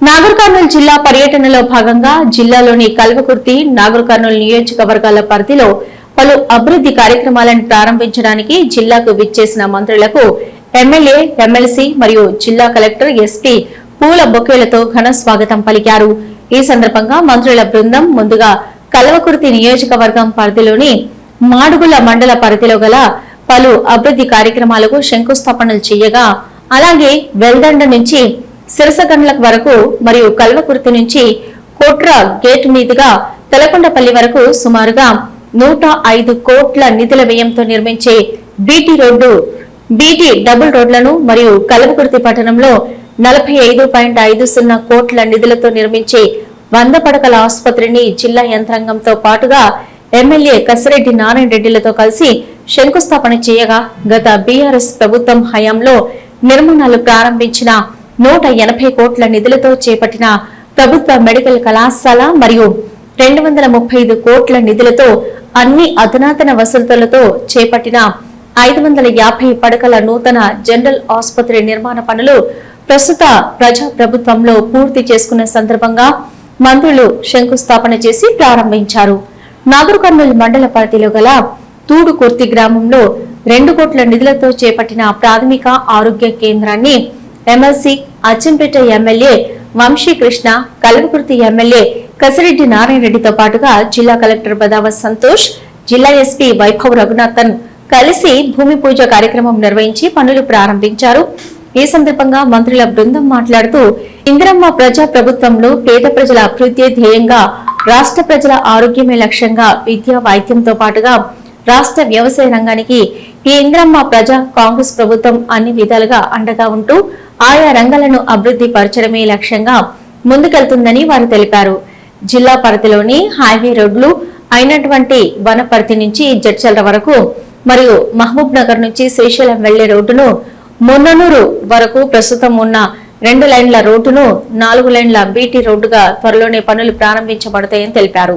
నాగర్ కర్నూలు జిల్లా పర్యటనలో భాగంగా జిల్లాలోని కల్వకుర్తి నాగర్ కర్నూలు నియోజకవర్గాల పరిధిలో పలు అభివృద్ధి కార్యక్రమాలను ప్రారంభించడానికి జిల్లాకు విచ్చేసిన మంత్రులకు ఎమ్మెల్యే ఎమ్మెల్సీ మరియు జిల్లా కలెక్టర్ ఎస్పీ పూల బొకేలతో ఘన స్వాగతం పలికారు. ఈ సందర్భంగా మంత్రుల బృందం ముందుగా కల్వకుర్తి నియోజకవర్గం పరిధిలోని మాడుగుల మండల పరిధిలో గల పలు అభివృద్ధి కార్యక్రమాలకు శంకుస్థాపనలు చేయగా అలాగే వెల్దండ నుంచి సిరసగండ్ల వరకు మరియు కల్వకుర్తి నుంచి కోట్ర గేట్ మీదుగా తెలకొండపల్లి వరకు సుమారుగా నూట ఐదు కోట్ల నిధుల వ్యయంతో నిర్మించే బీటీ రోడ్డు బీటీ డబుల్ రోడ్లను మరియు కల్వకుర్తి పట్టణంలో నలభై ఐదు పాయింట్ ఐదు సున్నా కోట్ల నిధులతో నిర్మించే వంద పడకల ఆసుపత్రిని జిల్లా యంత్రాంగంతో పాటుగా ఎమ్మెల్యే కసిరెడ్డి నారాయణ రెడ్డిలతో కలిసి శంకుస్థాపన చేయగా గత బీఆర్ఎస్ ప్రభుత్వం హయాంలో నిర్మాణాలు ప్రారంభించిన నూట ఎనభై కోట్ల నిధులతో చేపట్టిన ప్రభుత్వ మెడికల్ కళాశాల మరియు రెండు వందల ముప్పై ఐదు కోట్ల నిధులతో అన్ని అధునాతన వసతులతో చేపట్టిన ఐదు వందల యాభై పడకల నూతన జనరల్ ఆసుపత్రి నిర్మాణ పనులు ప్రస్తుత ప్రజా ప్రభుత్వంలో పూర్తి చేసుకున్న సందర్భంగా మంత్రులు శంకుస్థాపన చేసి ప్రారంభించారు. నాగర్ కర్నూలు మండల పరిధిలో గల తూడుకుర్తి గ్రామంలో రెండు కోట్ల నిధులతో చేపట్టిన ప్రాథమిక ఆరోగ్య కేంద్రాన్ని MLC Achampet MLA Vamshikrishna Kalwakurthy MLA Kasireddy నారాయణరెడ్డితో పాటుగా జిల్లా కలెక్టర్ బదావ సంతోష్ జిల్లా ఎస్పీ వైభవ్ రఘునాథన్ కలిసి భూమి పూజ కార్యక్రమం నిర్వహించి పనులు ప్రారంభించారు. ఈ సందర్భంగా మంత్రుల బృందం మాట్లాడుతూ ఇందిరమ్మ ప్రజా ప్రభుత్వంలో పేద ప్రజల అభివృద్ధి ధ్యేయంగా రాష్ట్ర ప్రజల ఆరోగ్యమే లక్ష్యంగా విద్యా వైద్యంతో పాటుగా రాష్ట్ర వ్యవసాయ రంగానికి కేంద్రం మా ప్రజా కాంగ్రెస్ ప్రభుత్వం అన్ని విధాలుగా అండగా ఉంటూ ఆయా రంగాలను అభివృద్ధి పరచడమే లక్ష్యంగా ముందుకెళ్తుందని వారు తెలిపారు. జిల్లా పరిధిలోని హైవే రోడ్లు అయినటువంటి వనపర్తి నుంచి జడ్చల వరకు మరియు మహబూబ్ నగర్ నుంచి శ్రీశైలం వెళ్ళే రోడ్డును మొన్ననూరు వరకు ప్రస్తుతం ఉన్న రెండు లైన్ల రోడ్డును నాలుగు లైన్ల బీటీ రోడ్డుగా త్వరలోనే పనులు ప్రారంభించబడతాయని తెలిపారు.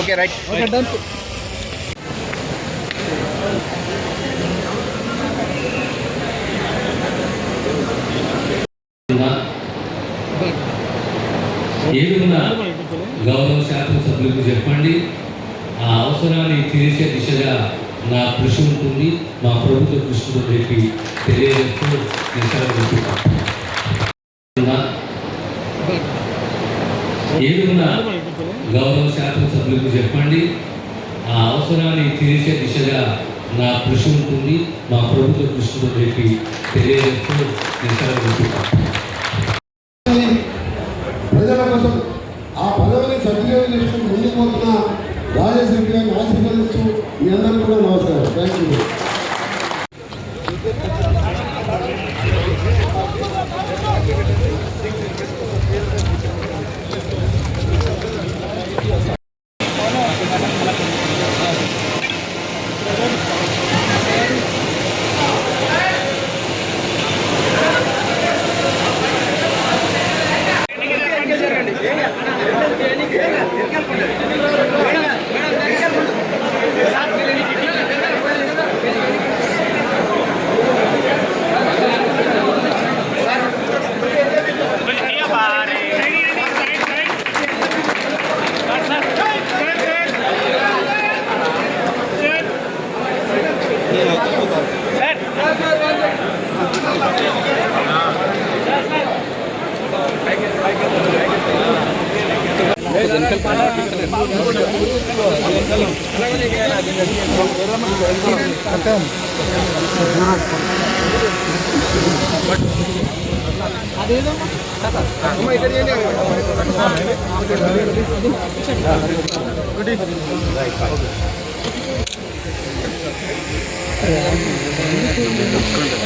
Okay right. Okay done. ఏదున్నా గౌరవ శాసనసభ్యులకు చెప్పండి. ఆ అవసరాన్ని తీర్చే దిశగా నా కృషి ఉంటుంది. మా ప్రభుత్వ కృషితో చెప్పి తెలియజేస్తూ నేను ఏ విధంగా గౌరవ శాసనసభ్యులకు చెప్పండి. ఆ అవసరాన్ని తీర్చే దిశగా నా కృషి ఉంటుంది. మా ప్రభుత్వ కృషి చెప్పి తెలియజేస్తూ ఆ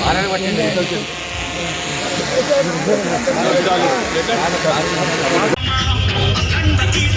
ఆరాలు పట్టింది ठंड की